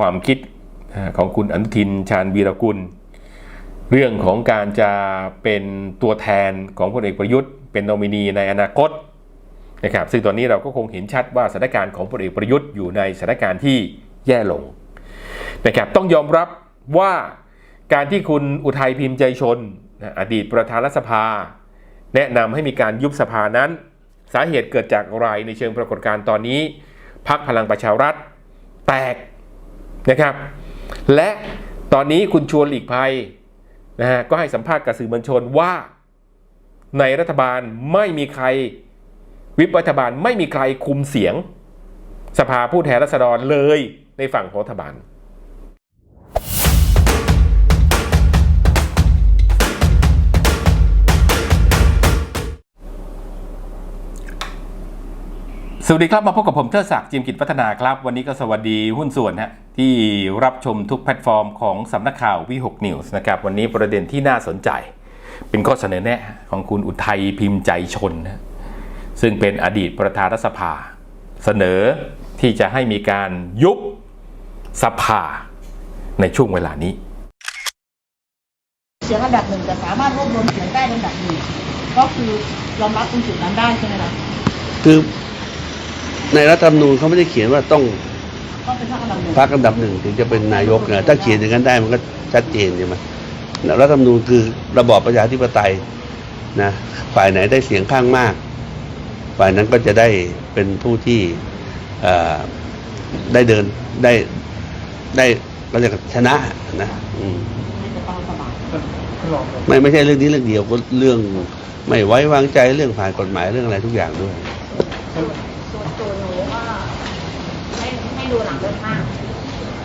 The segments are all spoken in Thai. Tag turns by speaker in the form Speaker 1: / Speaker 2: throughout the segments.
Speaker 1: ความคิดของคุณอนุทินชาญวีรกุล เรื่องของการจะเป็นตัวแทนของพลเอกประยุทธ์ เป็นโนมินีในอนาคตนะครับซึ่งตอนนี้เราก็คงเห็นชัดว่าสถานการณ์ของพลเอกประยุทธ์อยู่ในสถานการณ์ที่แย่ลงนะครับต้องยอมรับว่าการที่คุณอุทัยพิมพ์ใจชน อดีตประธานรัฐสภา แนะนำให้มีการยุบสภานั้น สาเหตุเกิดจากอะไรในเชิงปรากฏการณ์ตอนนี้พักพลังประชารัฐ แตก นะครับ และตอนนี้คุณชวนหลีกภัยนะฮะก็ให้สัมภาษณ์กับสื่อมวลชนว่าในรัฐบาลไม่มีใครวิปรัฐบาลไม่มีใครคุมเสียง สภาผู้แทนราษฎรเลยในฝั่งของรัฐบาล สวัสดีครับมาพบกับผมเทิดศักดิ์จิมกิจพัฒนาครับ วันนี้ก็สวัสดีหุ้นส่วนฮะที่รับชมทุกแพลตฟอร์มของสำนักข่าววิหกนิวส์นะครับวันนี้ประเด็นที่น่าสนใจ เป็นข้อเสนอแนะของคุณอุทัยพิมพ์ใจชนนะซึ่งเป็นอดีตประธานรัฐสภา เสนอที่จะให้มีการยุบสภาในช่วงเวลานี้
Speaker 2: เสียงอันดับหนึ่งจะสามารถรวบรวมเสียงได้เป็นอันดับหนึ่งก็คือยอมรับตรงจุดนั้นได้ใช่ไหมคะ
Speaker 3: คือ ในรัฐธรรมนูญเขาไม่ได้เขียนว่าต้อง
Speaker 2: ต้องเป็นพรรคอันดับหนึ่ง
Speaker 3: พรรคอันดับหนึ่งถึงจะเป็นนายกนะถ้าเขียนอย่างนั้นได้มันก็ชัดเจนใช่ไหมรัฐธรรมนูญคือระบอบประชาธิปไตยนะฝ่ายไหนได้เสียงข้างมาก ฝ่ายนั้นก็จะได้เป็นผู้ที่เอ่อได้เดินได้ได้ก็เรียกว่าชนะนะอืม
Speaker 2: ในจะต้องสมัคร
Speaker 3: ไม่ไม่ใช่เรื่องนี้เรื่องเดียวก็เรื่องไม่ไว้วางใจเรื่องผ่านกฎหมายเรื่องอะไรทุกอย่างด้วย
Speaker 2: ส่วนตัวหนูว่าให้ให้ ดูหลังเลือกตั้ง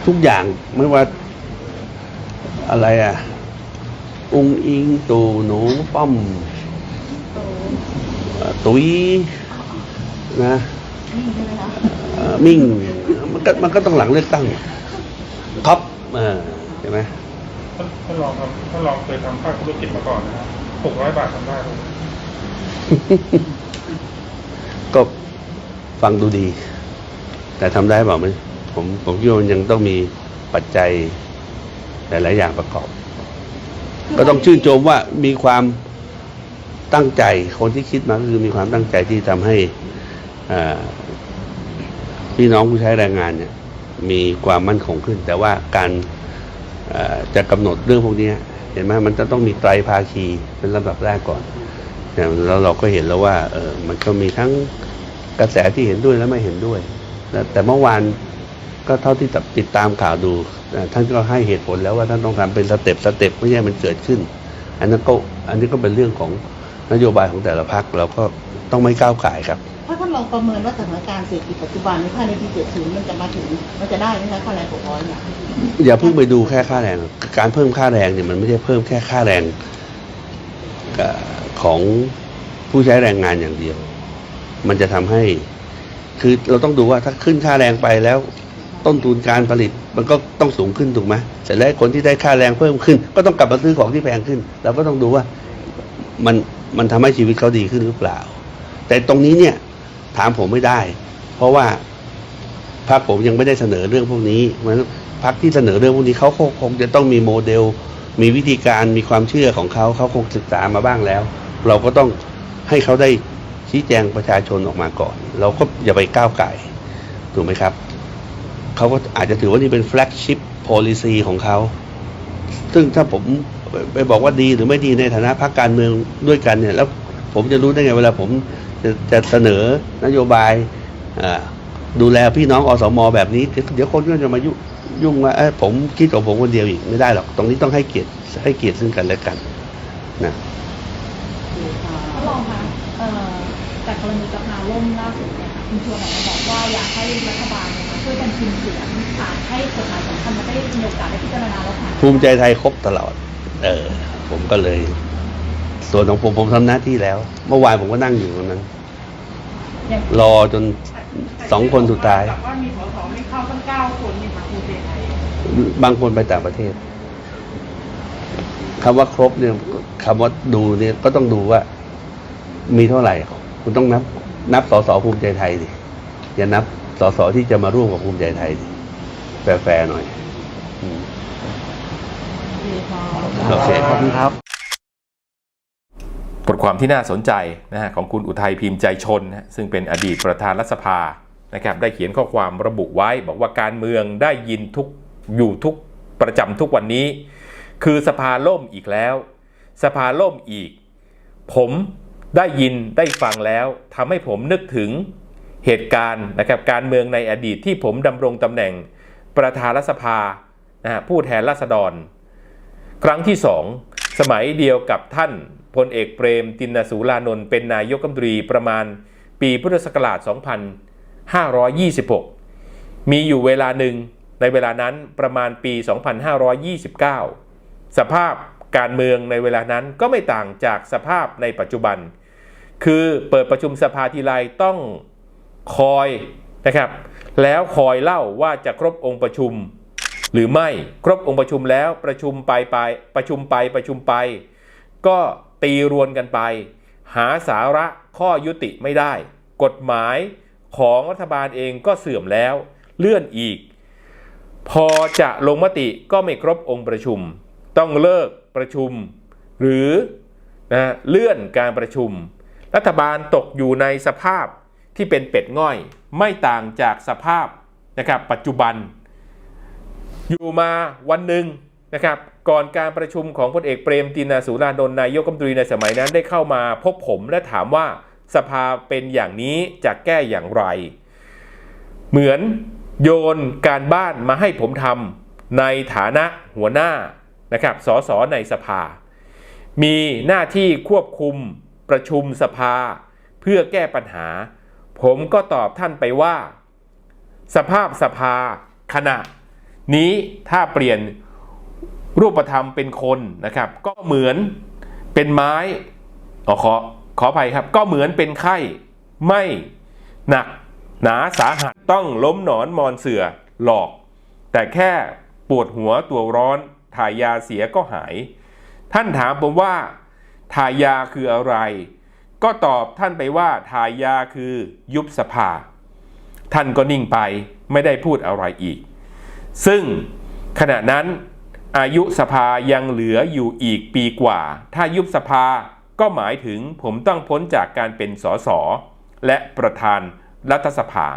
Speaker 3: ทุกอย่างไม่ว่า อะไรอะองค์อิงตู่หนูป้อมเอ่อตุ้ยนะ
Speaker 2: นี่ใช่ไหมคะ
Speaker 3: เอ่อมิ่งมันก็มันก็ต้องหลังเลือกตั้งท็อปเออใช่ไหม
Speaker 4: ท่านท่านรองครับท่านรองเคยทำภาคธุรกิจมาก่อนนะครับหกร้อยบาททำได้ไหม
Speaker 3: ก็ฟังดูดี แต่ทำได้เปล่าไหมผมผมคิดว่ามันยังต้องมีปัจจัยหลาย ๆ อย่างประกอบ ก็ต้องชื่นชมว่ามีความตั้งใจคนที่คิดมาก็คือมีความตั้งใจที่ทำให้อ่าพี่น้องผู้ใช้แรงงานเนี่ย มีความมั่นคงขึ้น แต่ว่าการอ่าจะกำหนดเรื่องพวกนี้เห็นไหมมันจะต้องมีไตรภาคีเป็นลำดับแรกก่อนเนี่ยแล้วเราก็เห็นแล้วว่าเออมันก็มีทั้งกระแสที่เห็นด้วยและไม่เห็นด้วย แต่แต่เมื่อวานก็เท่าที่ติดตามข่าวดูอ่าท่านก็ให้เหตุผลแล้วว่าท่านต้องทำเป็นสเต็ปสเต็ปไม่ใช่มันเกิดขึ้น อันนั้นก็อันนี้ก็เป็นเรื่องของนโยบายของแต่ละพักเราก็ต้องไม่ก้าวไก่ายครับ
Speaker 2: ถ้าท่านลองประเมินว่าสถานการณ์เศรษฐกิจปัจจุบันในภายในปีเจ็ดศูนย์มันจะมาถึงมันจะได้ไหมคะค่าแรงหกร้อยเนี่ย
Speaker 3: อย่าเพิ่งไปดูแค่ค่าแรง การเพิ่มค่าแรงเนี่ยมันไม่ได้เพิ่มแค่ค่าแรงเอ่อของผู้ใช้แรงงานอย่างเดียว มันจะทำให้ คือเราต้องดูว่าถ้าขึ้นค่าแรงไปแล้ว ต้นทุนการผลิตมันก็ต้องสูงขึ้นถูกไหมเสร็จแล้วคนที่ได้ค่าแรงเพิ่มขึ้น ก็ต้องกลับมาซื้อของที่แพงขึ้น เราก็ต้องดูว่ามันมันทำให้ชีวิตเขาดีขึ้นหรือเปล่า แต่ตรงนี้เนี่ยถามผมไม่ได้ เพราะว่าพรรคผมยังไม่ได้เสนอเรื่องพวกนี้เพราะฉะนั้นพรรคที่เสนอเรื่องพวกนี้เขาคงจะต้องมีโมเดล มีวิธีการมีความเชื่อของเขาเขาคงศึกษามาบ้างแล้ว เราก็ต้องให้เขาได้ ชี้แจงประชาชนออกมาก่อน เราก็อย่าไปก้าวไก่ถูกไหมครับเขาก็อาจจะถือว่านี่เป็น flagship policy ของเขา ซึ่งถ้าผมไปบอกว่าดีหรือไม่ดีในฐานะพรรคการเมืองด้วยกันเนี่ย แล้วผมจะรู้ได้ไงเวลาผมจะจะเสนอนโยบายดูแลพี่น้องอสมอแบบนี้ เดี๋ยวคนก็จะมายุยุ่งว่าผมคิดของผมคนเดียวอีกไม่ได้หรอก ตรงนี้ต้องให้เกียรติให้เกียรติซึ่งกันและกันนะ
Speaker 5: ท่านรองคะเอ่อ จากกรณีสภาล่มล่าสุดเนี่ยค่ะคุณชวนออกมาบอกว่าอยากให้รัฐบาลเนี่ยค่ะช่วยกันพิมพ์เสียงผ่านให้กฎหมายสำคัญมาได้มีโอกาสได้พิจารณาแล้วผ่าน
Speaker 3: ภูมิใจไทยครบตลอด เออ ผมก็เลย ส่วนของผมผมทำหน้าที่แล้ว เมื่อวานผมก็นั่งอยู่ตรงนั้น
Speaker 5: อย่าง
Speaker 3: รอจนสองคนสุดท้าย
Speaker 2: ว่ามีสสไม่เข้าตั้งเก้าคนนี่ค่ะภูมิใจไทย
Speaker 3: บางคนไปต่างประเทศคำว่าครบเนี่ยคำว่าดูเนี่ยก็ต้องดูว่ามีเท่าไหร่ คุณต้องนับ นับสสภูมิใจไทยดิอย่านับสสที่จะมาร่วมกับภูมิใจไทยดิแฟร์ๆหน่อยอืม
Speaker 2: ดีค่ะ
Speaker 3: โอเค
Speaker 6: ขอบคุณครับ
Speaker 1: บทความที่น่าสนใจนะฮะของคุณอุทัยพิมพ์ใจชนนะฮะซึ่งเป็นอดีตประธานรัฐสภานะครับได้เขียนข้อความระบุไว้บอกว่าการเมืองได้ยินทุกอยู่ทุกประจำทุกวันนี้ คือสภาล่มอีกแล้ว สภาล่มอีก ผม ได้ยินได้ฟังแล้วทำให้ผมนึกถึงเหตุการณ์นะครับการเมืองในอดีตที่ผมดำรงตำแหน่งประธานรัฐสภานะฮะผู้แทนราษฎร ครั้งที่สองสมัยเดียวกับท่านพลเอกเปรมตินสูรานนท์เป็นนายกรัฐมนตรีประมาณปีพุทธศักราช 2526 มีอยู่เวลาหนึ่งในเวลานั้นประมาณปี 2529 สภาพการเมืองในเวลานั้นก็ไม่ต่างจากสภาพในปัจจุบัน คือเปิดประชุมสภาทีไรต้องคอยนะครับ แล้วคอยเล่าว่าจะครบองค์ประชุม หรือไม่ครบองค์ประชุมแล้วประชุมไปไปประชุมไปประชุมไป ก็ตีรวนกันไป หาสาระข้อยุติไม่ได้ กฎหมายของรัฐบาลเองก็เสื่อมแล้วเลื่อนอีก พอจะลงมติก็ไม่ครบองค์ประชุม ต้องเลิกประชุม หรือนะเลื่อนการประชุม รัฐบาลตกอยู่ในสภาพที่เป็นเป็ดง่อย ไม่ต่างจากสภาพนะครับปัจจุบัน อยู่มาวันหนึ่งนะครับก่อนการประชุมของพลเอกเปรมตินาสูรานนท์นายกรัฐมนตรีในสมัยนั้นได้เข้ามาพบผมและถามว่าสภาเป็นอย่างนี้จะแก้อย่างไร เหมือนโยนการบ้านมาให้ผมทำในฐานะหัวหน้านะครับสสในสภา มีหน้าที่ควบคุม ประชุมสภา เพื่อแก้ปัญหา ผมก็ตอบท่านไปว่า สภาพสภา ขณะ นี้ถ้าเปลี่ยนรูปธรรมเป็นคนนะครับ ก็เหมือนเป็นไม้ออขอขออภัยครับ ก็เหมือนเป็นไข้ ไม่หนักหนาสาหัสต้องล้มหนอนมอนเสือหลอก แต่แค่ปวดหัวตัวร้อนถ่ายยาเสียก็หาย ท่านถามผมว่า ถ่ายาคืออะไร ก็ตอบท่านไปว่าถ่ายาคือยุบสภา ท่านก็นิ่งไปไม่ได้พูดอะไรอีก ซึ่งขณะนั้นอายุสภายังเหลืออยู่อีกปีกว่า ถ้ายุบสภาก็หมายถึงผมต้องพ้นจากการเป็นสสและประธานรัฐสภา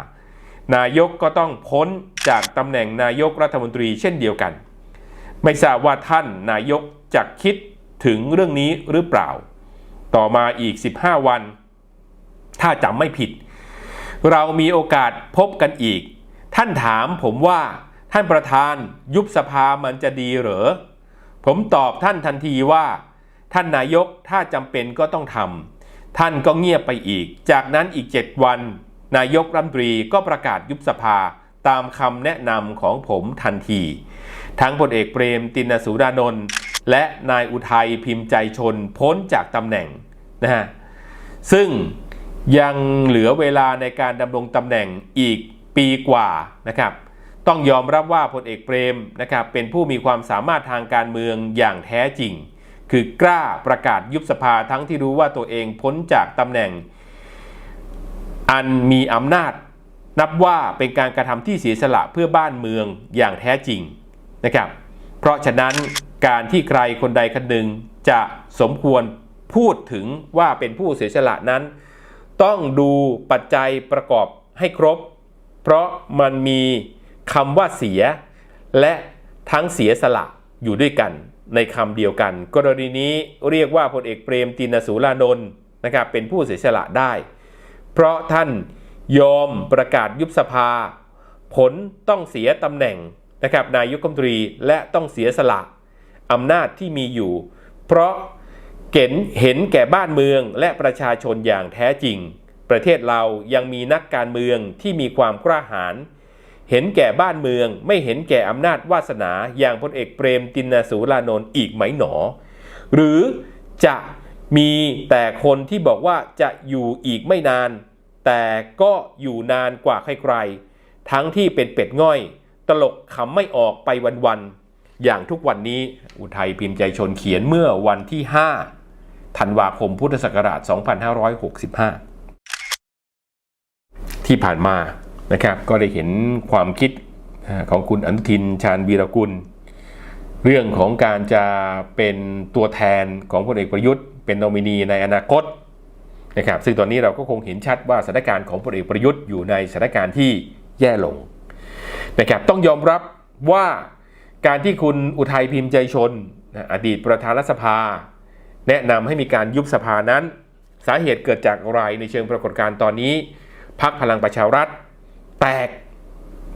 Speaker 1: นายกก็ต้องพ้นจากตำแหน่งนายกรัฐมนตรีเช่นเดียวกัน ไม่ทราบว่าท่านนายกจะคิด ถึงเรื่องนี้หรือเปล่า ต่อมาอีก 15 วัน ถ้าจำไม่ผิด เรามีโอกาสพบกันอีก ท่านถามผมว่าท่านประธานยุบสภามันจะดีเหรอ ผมตอบท่านทันทีว่า ท่านนายกถ้าจำเป็นก็ต้องทำท่านก็เงียบไปอีก จากนั้นอีก 7 วัน นายกรัฐมนตรีก็ประกาศยุบสภาตามคำแนะนำของผมทันที ทั้งพลเอกเปรมตินสูรานนท์ และนายอุทัยพิมพ์ใจชนพ้นจากตำแหน่งนะฮะซึ่งยังเหลือเวลาในการดำรงตำแหน่งอีกปีกว่านะครับ ต้องยอมรับว่าพลเอกเปรมนะครับเป็นผู้มีความสามารถทางการเมืองอย่างแท้จริง คือกล้าประกาศยุบสภาทั้งที่รู้ว่าตัวเองพ้นจากตำแหน่ง อันมีอำนาจ นับว่าเป็นการกระทำที่เสียสละเพื่อบ้านเมืองอย่างแท้จริงนะครับ เพราะฉะนั้น การที่ใครคนใดคนหนึ่งจะสมควรพูดถึงว่าเป็นผู้เสียสละนั้น ต้องดูปัจจัยประกอบให้ครบ เพราะมันมีคำว่าเสีย และทั้งเสียสละอยู่ด้วยกันในคำเดียวกัน กรณีนี้เรียกว่าพลเอกเปรมตินสูรานนท์นะครับเป็นผู้เสียสละได้ เพราะท่านยอมประกาศยุบสภา ผลต้องเสียตำแหน่งนะครับนายกรัฐมนตรีและต้องเสียสละ อำนาจที่มีอยู่ เพราะเห็นเห็นแก่บ้านเมืองและประชาชนอย่างแท้จริง ประเทศเรายังมีนักการเมืองที่มีความกล้าหาญเห็นแก่บ้านเมืองไม่เห็นแก่อำนาจวาสนาอย่างพลเอกเปรมตินสูรานนท์อีกไหมหนอ หรือจะมีแต่คนที่บอกว่าจะอยู่อีกไม่นาน แต่ก็อยู่นานกว่าใครๆทั้งที่เป็นเป็ดง่อย ตลกขำไม่ออกไปวันๆ อย่างทุกวันนี้อุทัยพิมพ์ใจชนเขียนเมื่อวันที่ 5 ธันวาคมพุทธศักราช 2565 ที่ผ่านมานะครับก็ได้เห็นความคิดของคุณอนุทินชาญวีรกุล เรื่องของการจะเป็นตัวแทนของพลเอกประยุทธ์ เป็นโนมินีในอนาคตนะครับซึ่งตอนนี้เราก็คงเห็นชัดว่าสถานการณ์ของพลเอกประยุทธ์อยู่ในสถานการณ์ที่แย่ลงนะครับต้องยอมรับว่า การที่คุณอุทัยพิมพ์ใจชน อดีตประธานรัฐสภา แนะนำให้มีการยุบสภานั้น สาเหตุเกิดจากอะไรในเชิงปรากฏการณ์ตอนนี้พักพลังประชารัฐแตก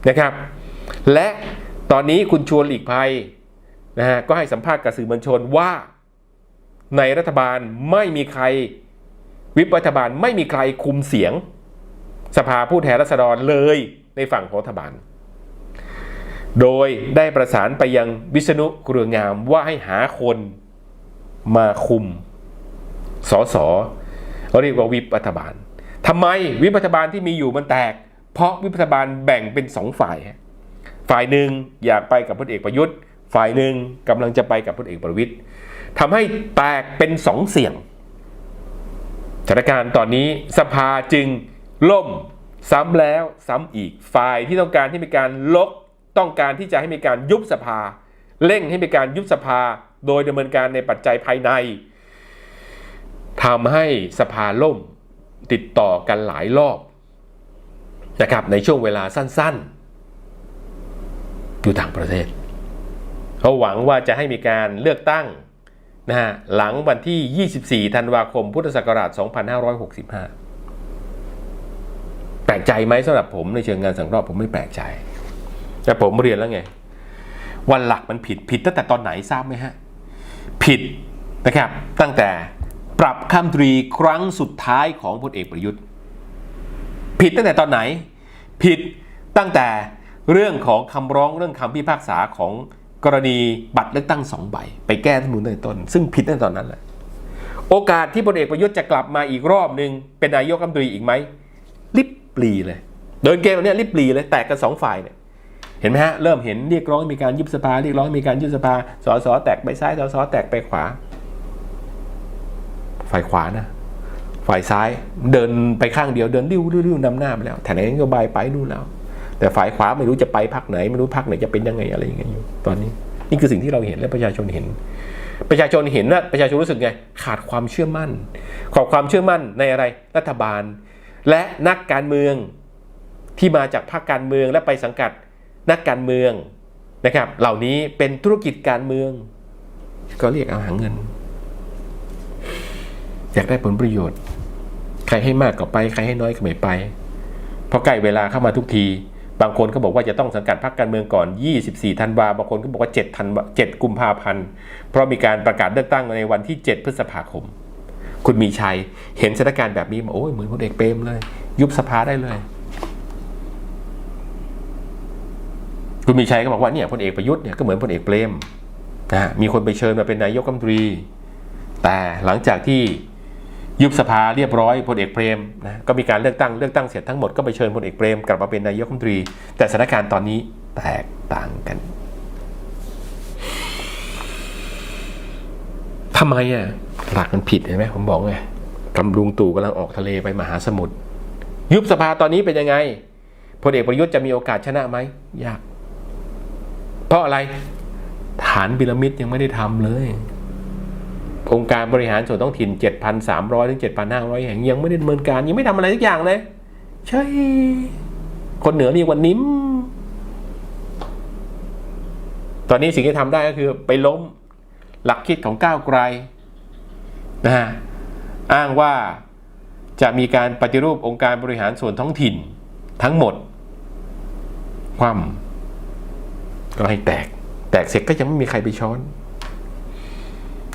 Speaker 1: นะครับ และตอนนี้คุณชวนหลีกภัยนะฮะก็ให้สัมภาษณ์กับสื่อมวลชนว่า ในรัฐบาลไม่มีใคร วิปรัฐบาลไม่มีใครคุมเสียง สภาผู้แทนราษฎรเลยในฝั่งของรัฐบาล โดยได้ประสานไปยังวิษณุเครืองามว่าให้หาคนมาคุมสอสเขาเรียกว่าวิปรัฐบาลทำไมวิปรัฐบาลที่มีอยู่มันแตก เพราะวิปรัฐบาลแบ่งเป็นสองฝ่าย ฝ่ายหนึ่งอยากไปกับพลเอกประยุทธ์ ฝ่ายหนึ่งกำลังจะไปกับพลเอกประวิตยทำให้แตกเป็นสองเสียงสถานการณ์ตอนนี้สภาจึงล่มซ้ำแล้วซ้ำอีกฝ่ายที่ต้องการที่มีการลก ต้องการที่จะให้มีการยุบสภา เร่งให้มีการยุบสภา โดยดำเนินการในปัจจัยภายในทำให้สภาล่มติดต่อกันหลายรอบนะครับในช่วงเวลาสั้นๆ อยู่ต่างประเทศเขาหวังว่าจะให้มีการเลือกตั้งนะฮะหลังวันที่ 24 ธันวาคม พุทธศักราช 2565 แปลกใจไหมสำหรับผมในเชิงงานสังเคราะห์ผมไม่แปลกใจ แต่ผมเรียนแล้วไง วันหลักมันผิดผิดตั้งแต่ตอนไหนทราบไหมฮะ ผิดนะครับ ตั้งแต่ปรับคำตรีครั้งสุดท้ายของพลเอกประยุทธ์ ผิดตั้งแต่ตอนไหน ผิดตั้งแต่เรื่องของคำร้องเรื่องคำพิพากษาของกรณีบัตรเลือกตั้งสองใบ ไปแก้รัฐธรรมนูญตั้งต้น ซึ่งผิดตั้งแต่ตอนนั้นแหละโอกาสที่พลเอกประยุทธ์จะกลับมาอีกรอบหนึ่งเป็นนายกรัฐมนตรีอีกไหมลิบปลีเลย เดินเกมวันนี้ลิบปลีเลยแตกกันสองฝ่ายเนี่ย เห็นไหมฮะเริ่มเห็นเรียกร้องมีการยุบสภาเรียกร้องมีการยุบสภาสสแตกไปซ้ายสสแตกไปขวา ฝ่ายขวานะฝ่ายซ้ายเดินไปข้างเดียวเดินริ้วริ้วนำหน้าไปแล้วแถลงนโยบายไปนู่นแล้ว แต่ฝ่ายขวาไม่รู้จะไปพักไหน ไม่รู้พักไหนจะเป็นยังไงอะไรอย่างเงี้ยอยู่ตอนนี้ นี่คือสิ่งที่เราเห็นและประชาชนเห็น ประชาชนเห็นนะประชาชนรู้สึกไงขาดความเชื่อมั่นขาดความเชื่อมั่นในอะไรรัฐบาล และนักการเมืองที่มาจากภาคการเมืองและไปสังกัด นักการเมืองนะครับ เหล่านี้เป็นธุรกิจการเมือง ก็เรียกเอาหาเงิน อยากได้ผลประโยชน์ ใครให้มากก็ไป ใครให้น้อยก็ไม่ไปพอใกล้เวลาเข้ามาทุกที บางคนก็บอกว่าจะต้องสังกัดพรรคการเมืองก่อน 24 ธันวาบางคนก็บอกว่า7ธันวา7กุมภาพันธ์เพราะมีการประกาศเลือกตั้งในวันที่ 7 พฤษภาคม คุณมีชัยเห็นสถานการณ์แบบนี้มาโอ้ยเหมือนพลเอกเปรมเลย ยุบสภาได้เลย คุณมีชัยก็บอกว่าเนี่ยพลเอกประยุทธ์เนี่ยก็เหมือนพลเอกเปรมนะมีคนไปเชิญมาเป็นนายกรัฐมนตรี แต่หลังจากที่ยุบสภาเรียบร้อยพลเอกเปรมนะก็มีการเลือกตั้งเลือกตั้งเสร็จทั้งหมดก็ไปเชิญพลเอกเปรมกลับมาเป็นนายกรัฐมนตรี แต่สถานการณ์ตอนนี้แตกต่างกันทำไมอะหลักมันผิดเห็นไหมผมบอกไงกำลุงตู่กำลังออกทะเลไปมหาสมุทรยุบสภาตอนนี้เป็นยังไงพลเอกประยุทธ์จะมีโอกาสชนะไหมยาก ราะอะไรฐานพีระมิดยังไม่ได้ทำเลยองค์การบริหารส่วนท้องถิ่น 7,300 ถึง 7,500 แห่งยังไม่ได้ดำเนินการ ยังไม่ทำอะไรทุกอย่างเลย ใช่ คนเหนือเรียกว่านิ้ม ตอนนี้สิ่งที่ทำได้ก็คือไปล้มหลักคิดของก้าวไกลนะฮะอ้างว่าจะมีการปฏิรูปองค์การบริหารส่วนท้องถิ่นทั้งหมด ความ ก็ให้แตก แตกเสร็จก็ยังไม่มีใครไปช้อน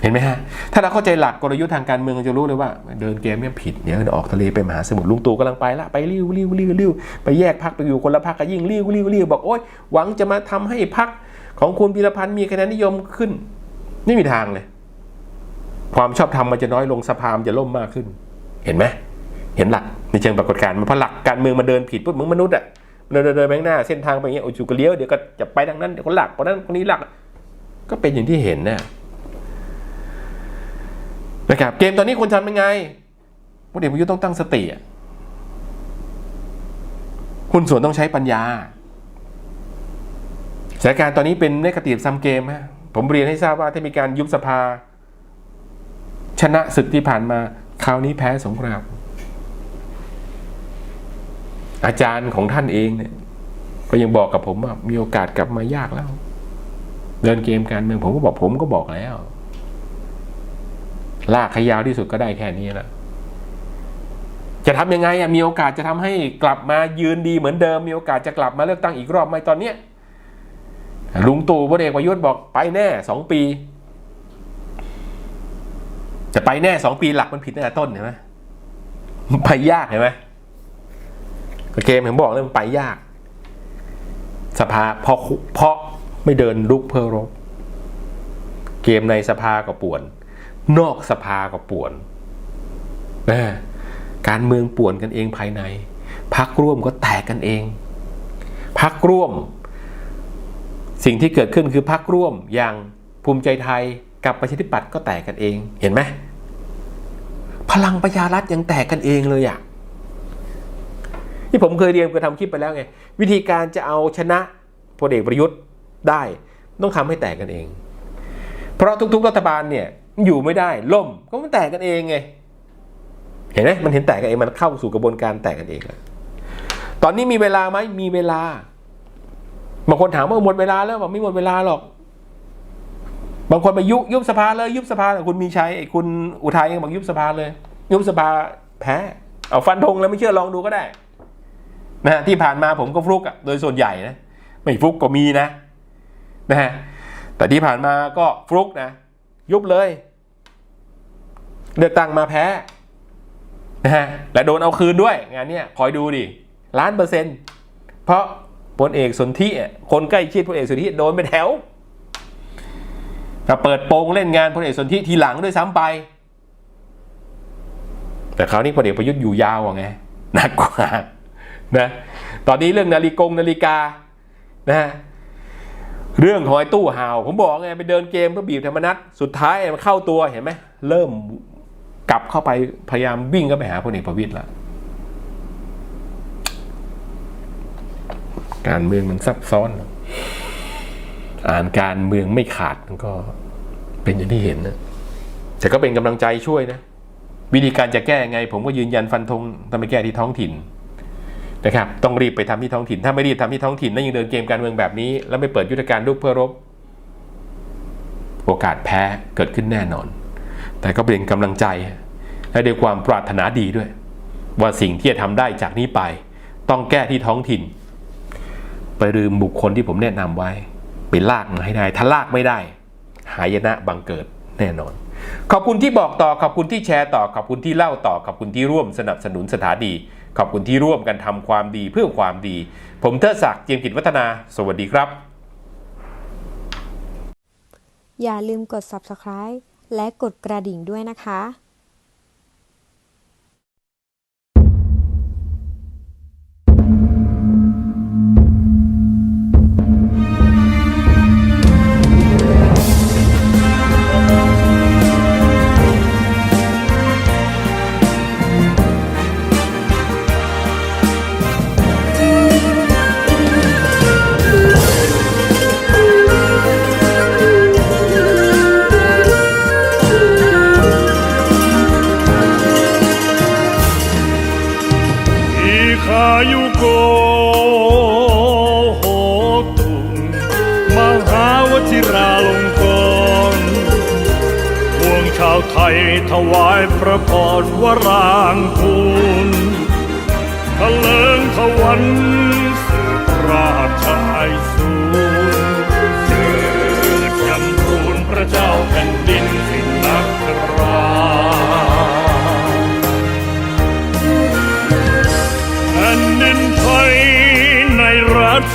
Speaker 1: เห็นไหมฮะ ถ้าเราเข้าใจหลักกลยุทธ์ทางการเมืองจะรู้เลยว่า เดินเกมเนี่ยผิดเดี๋ยวออกทะเลไปมหาสมุทรลุงตู่กำลังไปละไปริ้วริ้วริ้วริ้วไปแยกพักไปอยู่คนละพักก็ยิ่งริ้วริ้วริ้วบอกโอ๊ยหวังจะมาทำให้พักของคุณพิรพันธ์มีคะแนนนิยมขึ้นไม่มีทางเลย ความชอบธรรมมันจะน้อยลงสภามจะล่มมากขึ้น เห็นไหมเห็นหลักในเชิงปรากฏการณ์มันเพราะหลักการเมืองมันเดินผิดปุ๊บมึงมนุษย์อะ เดินเดินไปข้างหน้าเส้นทางไปอย่างเงี้ยโอ้จูก็เลี้ยวเดี๋ยวก็จะไปทางนั้นเดี๋ยวคนหลักคนนั้นคนนี้หลัก ก็เป็นอย่างที่เห็นน่ะนะครับเกมตอนนี้ควรทำยังไงพลเอกประยุทธ์ต้องตั้งสติอะหุ้นส่วนต้องใช้ปัญญาสถานการณ์ตอนนี้เป็นเนกาทีฟซัมเกมฮะผมเรียนให้ทราบว่าถ้ามีการยุบสภา ชนะศึกที่ผ่านมา คราวนี้แพ้สงคราม อาจารย์ของท่านเองเนี่ย ก็ยังบอกกับผมว่า มีโอกาสกลับมายากแล้ว เดินเกมการเมืองผมก็บอกผมก็บอกแล้วลากขยาวที่สุดก็ได้แค่นี้แหละจะทำยังไงอะมีโอกาสจะทำให้กลับมายืนดีเหมือนเดิม มีโอกาสจะกลับมาเลือกตั้งอีกรอบไหมตอนเนี้ยลุงตู่พลเอกประยุทธ์บอกไปแน่สองปีจะไปแน่สองปีหลักมันผิดตั้งแต่ต้นเห็นไหมไปยากเห็นไหม เกมผมบอกเลยมันไปยาก สภาเพราะเพราะไม่เดินลุกเพื่อรบ เกมในสภาก็ป่วน นอกสภาก็ป่วนนะการเมืองป่วนกันเองภายในพักร่วมก็แตกกันเองพักร่วม สิ่งที่เกิดขึ้นคือพักร่วมอย่างภูมิใจไทยกับประชาธิปัตย์ก็แตกกันเองเห็นไหมพลังประชารัฐยังแตกกันเองเลยอะ ที่ผมเคยเรียนเคยทำคลิปไปแล้วไงวิธีการจะเอาชนะพลเอกประยุทธ์ได้ต้องทำให้แตกกันเอง เพราะทุก ๆ รัฐบาลเนี่ยอยู่ไม่ได้ล่มก็มันแตกกันเองไงเห็นไหมมันเห็นแตกกันเองมันเข้าสู่กระบวนการแตกกันเองแล้วตอนนี้มีเวลาไหมมีเวลาบางคนถามว่าหมดเวลาแล้วบอกไม่หมดเวลาหรอก บางคนไปยุยุบสภาเลย ยุบสภาคุณมีชัยไอ้คุณอุทัยยังบอกยุบสภาเลย ยุบสภาแพ้เอาฟันธงแล้วไม่เชื่อลองดูก็ได้ นะฮะที่ผ่านมาผมก็ฟลุกอะโดยส่วนใหญ่นะไม่ฟลุกก็มีนะนะฮะแต่ที่ผ่านมาก็ฟลุกนะ ยุบเลย เลือกตั้งมาแพ้นะฮะและโดนเอาคืนด้วย งานเนี้ยคอยดูดิล้านเปอร์เซ็นต์เพราะพลเอกสนธิคนใกล้ชิดพลเอกสนธิโดนไปแถวแต่เปิดโปงเล่นงานพลเอกสนธิทีหลังด้วยซ้ำไป แต่คราวนี้พลเอกประยุทธ์อยู่ยาวไงหนักกว่า นะตอนนี้เรื่องนาฬิกงนาฬิกานะฮะเรื่องของไอ้ตู้ห่าว ผมบอกไงไปเดินเกมเพื่อบีบธรรมนัตสุดท้ายมันเข้าตัวเห็นไหมเริ่มกลับเข้าไปพยายามวิ่งเข้าไปหาพลเอกประวิตยล้วการเมืองมันซับซ้อน อ่านการเมืองไม่ขาดมันก็เป็นอย่างที่เห็นนะแต่ก็เป็นกำลังใจช่วยนะ วิธีการจะแก้ยังไง ผมก็ยืนยันฟันธงต้องไปแก้ที่ท้องถิ่น นะครับต้องรีบไปทำที่ท้องถิ่น ถ้าไม่รีบทำที่ท้องถิ่นแล้วยังเดินเกมการเมืองแบบนี้ แล้วไม่เปิดยุทธการลุกเพื่อรบ โอกาสแพ้เกิดขึ้นแน่นอน แต่ก็เป็นกำลังใจ และด้วยความปรารถนาดีด้วย ว่าสิ่งที่จะทำได้จากนี้ไป ต้องแก้ที่ท้องถิ่น ไปลืมบุคคลที่ผมแนะนำไว้ ไปลากมาให้ได้ ถ้าลากไม่ได้ หายนะบังเกิดแน่นอนขอบคุณที่บอกต่อ ขอบคุณที่แชร์ต่อ ขอบคุณที่เล่าต่อ ขอบคุณที่ร่วมสนับสนุนสถานี ขอบคุณที่ร่วมกันทำความดีเพื่อความดี ผมเทิดศักดิ์เจียมกิจวัฒนา สวัสดีครับ
Speaker 6: อย่าลืมกด subscribe และกดกระดิ่งด้วยนะคะ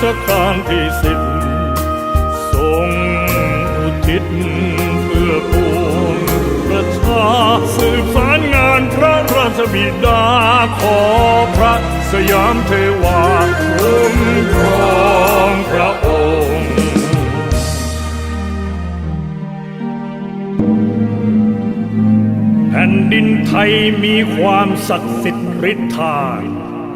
Speaker 7: ชกาลที่สิบทรงอุทิศเพื่อปวงประชาสืบสารงานพระราชบิดาขอพระสยามเทวาคุ้มครองพระองค์แผ่นดินไทยมีความศักดิ์สิทธิ์ฤทธา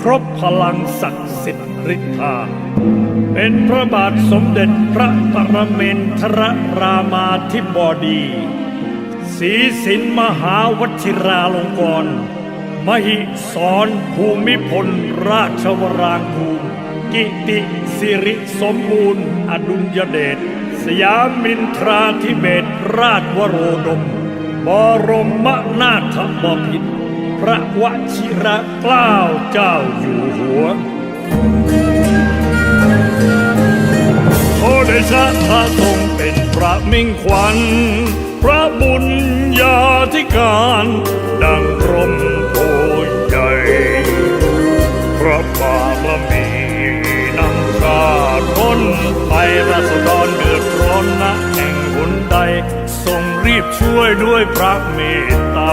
Speaker 7: ครบพลังศักดิ์สิทธิ์ฤทธา เป็นพระบาทสมเด็จพระปรเมนทรรามาธิบดีศรีสินมหาวชิราลงกรณ์มหิสรภูมิพลราชวรางคูลกิติสิริสมบูรณ์ อดุลยเดชสยามินทราธิเบศรราชวโรดม บรมนาถบพิตร พระวชิระเกล้าเจ้าอยู่หัวโอเดชะพระทรงเป็นพระมิ่งขวัญ พระบุญญาธิการ ดังร่มโพใหญ่ พระบารมีนำชาติพ้นไปราษฎรเดือดร้อนนะแห่งหนใด ทรงรีบช่วยด้วยพระเมตตา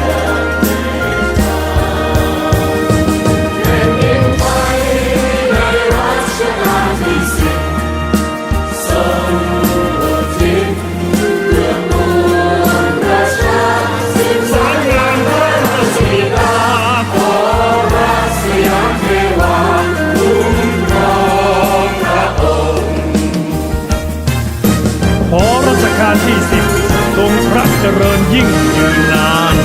Speaker 7: ที่สิบทรงพระเจริญยิ่งยืนนาน